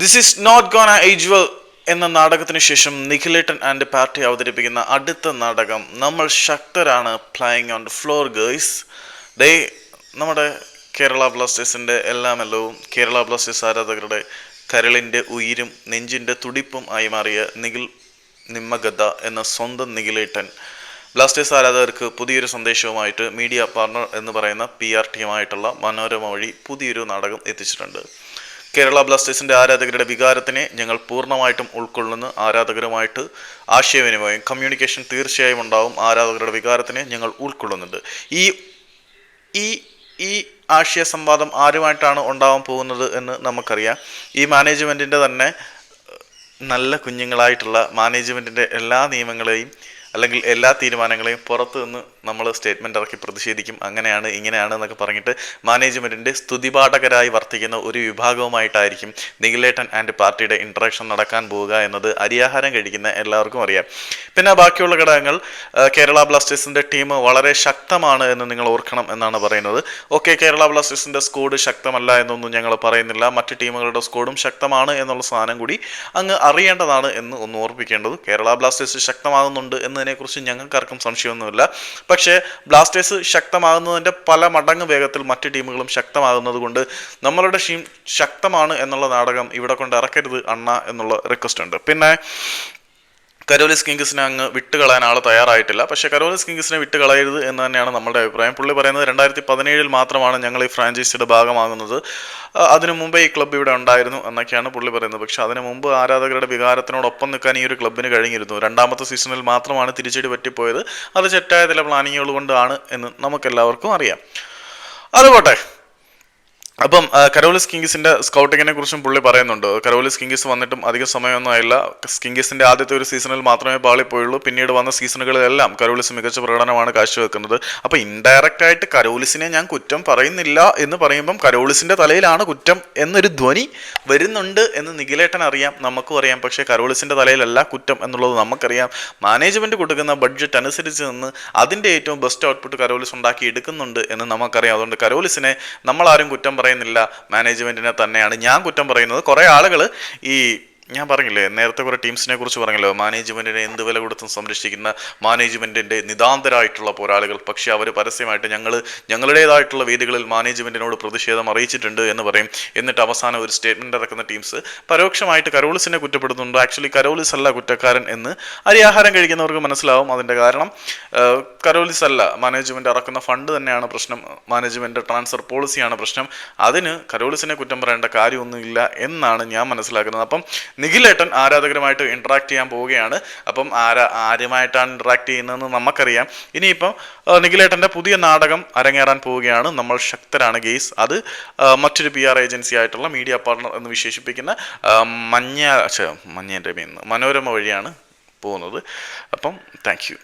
This is not gonna age well എന്ന നാടകത്തിന് ശേഷം നിഖിലേട്ടൻ ആൻഡ് പാർട്ടി അവതരിപ്പിക്കുന്ന അടുത്ത നാടകം നമ്മൾ ശക്തരാണ് playing on floor girls day നമ്മുടെ കേരള ബ്ലാസ്റ്റേഴ്സിന്റെ എല്ലാമെല്ലവും കേരള ബ്ലാസ്റ്റേഴ്സ് ആരാധകരുടെ കരളിന്റെ ഉയിരും നെഞ്ചിന്റെ തുടിപ്പും ആയി മാറിയ നിഖിൽ നിമ്മഗദ എന്ന സ്വന്തം നിഖിലേട്ടൻ. ബ്ലാസ്റ്റേഴ്സ് ആരാധകർക്ക് പുതിയൊരു സന്ദേശവുമായിട്ട് മീഡിയ പാർട്ണർ എന്ന് പറയുന്ന പി ആർ ടിയുമായിട്ടുള്ള മനോരമ വഴി പുതിയൊരു നാടകം എത്തിച്ചിട്ടുണ്ട്. കേരള ബ്ലാസ്റ്റേഴ്സിന്റെ ആരാധകരുടെ വികാരത്തിനെ ഞങ്ങൾ പൂർണമായിട്ടും ഉൾക്കൊള്ളുന്ന. ആരാധകരുമായിട്ട് ആശയവിനിമയം കമ്മ്യൂണിക്കേഷൻ തീർച്ചയായും ഉണ്ടാവും. ആരാധകരുടെ വികാരത്തിനെ ഞങ്ങൾ ഉൾക്കൊള്ളുന്നുണ്ട്. ഈ ഈ ഈ ആശയ സംവാദം ആരുമായിട്ടാണ് ഉണ്ടാവാൻ പോകുന്നത് എന്ന് നമുക്കറിയാം. ഈ മാനേജ്മെന്റിന്റെ തന്നെ നല്ല കുഞ്ഞുങ്ങളായിട്ടുള്ള മാനേജ്മെന്റിന്റെ എല്ലാ നിയമങ്ങളെയും അല്ലെങ്കിൽ എല്ലാ തീരുമാനങ്ങളെയും പുറത്തു നിന്ന് നമ്മൾ സ്റ്റേറ്റ്മെന്റ് ഇറക്കി പ്രതിഷേധിക്കും. അങ്ങനെയാണ് ഇങ്ങനെയാണ് എന്നൊക്കെ പറഞ്ഞിട്ട് മാനേജ്മെന്റിന്റെ സ്തുതിപാഠകരായി വർത്തിക്കുന്ന ഒരു വിഭാഗവുമായിട്ടായിരിക്കും നിഖിലേട്ടൻ ആൻഡ് പാർട്ടിയുടെ ഇൻട്രാക്ഷൻ നടക്കാൻ പോവുക എന്നത് അരിയാഹാരം കഴിക്കുന്ന എല്ലാവർക്കും അറിയാം. പിന്നെ ബാക്കിയുള്ള ഘടകങ്ങൾ കേരള ബ്ലാസ്റ്റേഴ്സിന്റെ ടീം വളരെ ശക്തമാണ് എന്ന് നിങ്ങൾ ഓർക്കണം എന്നാണ് പറയുന്നത്. ഓക്കെ കേരള ബ്ലാസ്റ്റേഴ്സിന്റെ സ്കോഡ് ശക്തമല്ല എന്നൊന്നും ഞങ്ങൾ പറയുന്നില്ല. മറ്റ് ടീമുകളുടെ സ്കോഡും ശക്തമാണ് എന്നുള്ള സാധനം കൂടി അങ്ങ് അറിയേണ്ടതാണ് എന്ന് ഒന്ന് ഓർപ്പിക്കേണ്ടത്. കേരള ബ്ലാസ്റ്റേഴ്സ് ശക്തമാകുന്നുണ്ട് എന്നതിനെക്കുറിച്ച് ഞങ്ങൾക്കാർക്കും സംശയമൊന്നുമില്ല. പക്ഷേ ബ്ലാസ്റ്റേഴ്സ് ശക്തമാകുന്നതിന്റെ പല മടങ്ങ് വേഗത്തിൽ മറ്റ് ടീമുകളും ശക്തമാകുന്നത് കൊണ്ട് നമ്മളുടെ ടീം ശക്തമാണ് എന്നുള്ള നാടകം ഇവിടെ കൊണ്ട് ഇറക്കരുത് അണ്ണ എന്നുള്ള റിക്വസ്റ്റ് ഉണ്ട്. പിന്നെ കരോലിസ് കിങ്സിനെ അങ്ങ് വിട്ടുകളയാൻ ആൾ തയ്യാറായിട്ടില്ല. പക്ഷേ കരോലിസ് കിങ്സിനെ വിട്ടുകളയരുത് എന്ന് തന്നെയാണ് നമ്മുടെ അഭിപ്രായം. പുള്ളി പറയുന്നത് രണ്ടായിരത്തി പതിനേഴിൽ മാത്രമാണ് ഞങ്ങൾ ഈ ഫ്രാഞ്ചൈസിയുടെ ഭാഗമാകുന്നത്. അതിനു മുമ്പേ ഈ ക്ലബ്ബ് ഇവിടെ ഉണ്ടായിരുന്നു എന്നൊക്കെയാണ് പുള്ളി പറയുന്നത്. പക്ഷെ അതിനു മുമ്പ് ആരാധകരുടെ വികാരത്തിനോടൊപ്പം നിൽക്കാൻ ഈ ഒരു ക്ലബ്ബിന് കഴിഞ്ഞിരുന്നു. രണ്ടാമത്തെ സീസണിൽ മാത്രമാണ് തിരിച്ചടി പറ്റിപ്പോയത്. അത് തെറ്റായ ചില പ്ലാനിങ്ങുകൾ കൊണ്ടാണ് എന്ന് നമുക്കെല്ലാവർക്കും അറിയാം. അതുപോട്ടെ. അപ്പം കരോലിസ് കിങ്സിന്റെ സ്കൗട്ടിങ്ങിനെ കുറിച്ചും പുള്ളി പറയുന്നുണ്ട്. കരോലിസ് കിങ്സ് വന്നിട്ടും അധിക സമയമൊന്നും ആയില്ല. കിങ്സിന്റെ ആദ്യത്തെ ഒരു സീസണിൽ മാത്രമേ പാളിപ്പോയുള്ളൂ പിന്നീട് വന്ന സീസണുകളിലെല്ലാം കരോലിസ് മികച്ച പ്രകടനമാണ് കാഴ്ചവെക്കുന്നത്. അപ്പൊ ഇൻഡയറക്റ്റ് ആയിട്ട് കരോലിസിനെ ഞാൻ കുറ്റം പറയുന്നില്ല എന്ന് പറയുമ്പം കരോലിസിന്റെ തലയിലാണ് കുറ്റം എന്നൊരു ധ്വനി വരുന്നുണ്ട് എന്ന് നിഖിലേട്ടൻ അറിയാം. നമുക്കും അറിയാം. പക്ഷേ കരോളിസിന്റെ തലയിലല്ല കുറ്റം എന്നുള്ളത് നമുക്കറിയാം. മാനേജ്മെന്റ് കൊടുക്കുന്ന ബഡ്ജറ്റ് അനുസരിച്ച് നിന്ന് അതിന്റെ ഏറ്റവും ബെസ്റ്റ് ഔട്ട്പുട്ട് കരോലിസ് ഉണ്ടാക്കി എടുക്കുന്നുണ്ട് എന്ന് നമുക്കറിയാം. അതുകൊണ്ട് കരോലിസിനെ നമ്മളാരും കുറ്റം പറയുന്നില്ല. മാനേജ്മെന്റിനെ തന്നെയാണ് ഞാൻ കുറ്റം പറയുന്നത്. കുറേ ആളുകൾ ഈ ഞാൻ പറഞ്ഞില്ലേ നേരത്തെ കുറേ ടീംസിനെ കുറിച്ച് പറഞ്ഞല്ലോ മാനേജ്മെന്റിനെ എന്ത് വില കൊടുത്തും സംരക്ഷിക്കുന്ന മാനേജ്മെന്റിന്റെ നിതാന്തരായിട്ടുള്ള പോരാളികൾ. പക്ഷെ അവർ പരസ്യമായിട്ട് ഞങ്ങൾ ഞങ്ങളുടേതായിട്ടുള്ള വേദികളിൽ മാനേജ്മെന്റിനോട് പ്രതിഷേധം അറിയിച്ചിട്ടുണ്ട് എന്ന് പറയും. എന്നിട്ട് അവസാനം ഒരു സ്റ്റേറ്റ്മെന്റ് ഇറക്കുന്ന ടീംസ് പരോക്ഷമായിട്ട് കരോളിസിനെ കുറ്റപ്പെടുത്തുന്നുണ്ട്. ആക്ച്വലി കരോളിസ് അല്ല കുറ്റക്കാരൻ എന്ന് അരിയാഹാരം കഴിക്കുന്നവർക്ക് മനസ്സിലാവും അതിന്റെ കാരണം. കരോളിസ് അല്ല മാനേജ്മെന്റ് ഇറക്കുന്ന ഫണ്ട് തന്നെയാണ് പ്രശ്നം. മാനേജ്മെന്റ് ട്രാൻസ്ഫർ പോളിസിയാണ് പ്രശ്നം. അതിന് കരോളിസിനെ കുറ്റം പറയേണ്ട കാര്യമൊന്നുമില്ല എന്നാണ് ഞാൻ മനസ്സിലാക്കുന്നത്. അപ്പം നിഖിലേട്ടൻ ആരാധകരുമായിട്ട് ഇൻട്രാക്ട് ചെയ്യാൻ പോവുകയാണ്. അപ്പം ആരാ ആരുമായിട്ടാണ് ഇൻട്രാക്ട് ചെയ്യുന്നതെന്ന് നമുക്കറിയാം. ഇനിയിപ്പം നിഖിലേട്ടന്റെ പുതിയ നാടകം അരങ്ങേറാൻ പോവുകയാണ്. നമ്മൾ ശക്തരാണ് ഗെയ്സ്. അത് മറ്റൊരു പി ആർ ഏജൻസി ആയിട്ടുള്ള മീഡിയ പാർട്ണർ എന്ന് വിശേഷിപ്പിക്കുന്ന മഞ്ഞ മഞ്ഞേന്റെ മനോരമ വഴിയാണ് പോകുന്നത്. അപ്പം താങ്ക്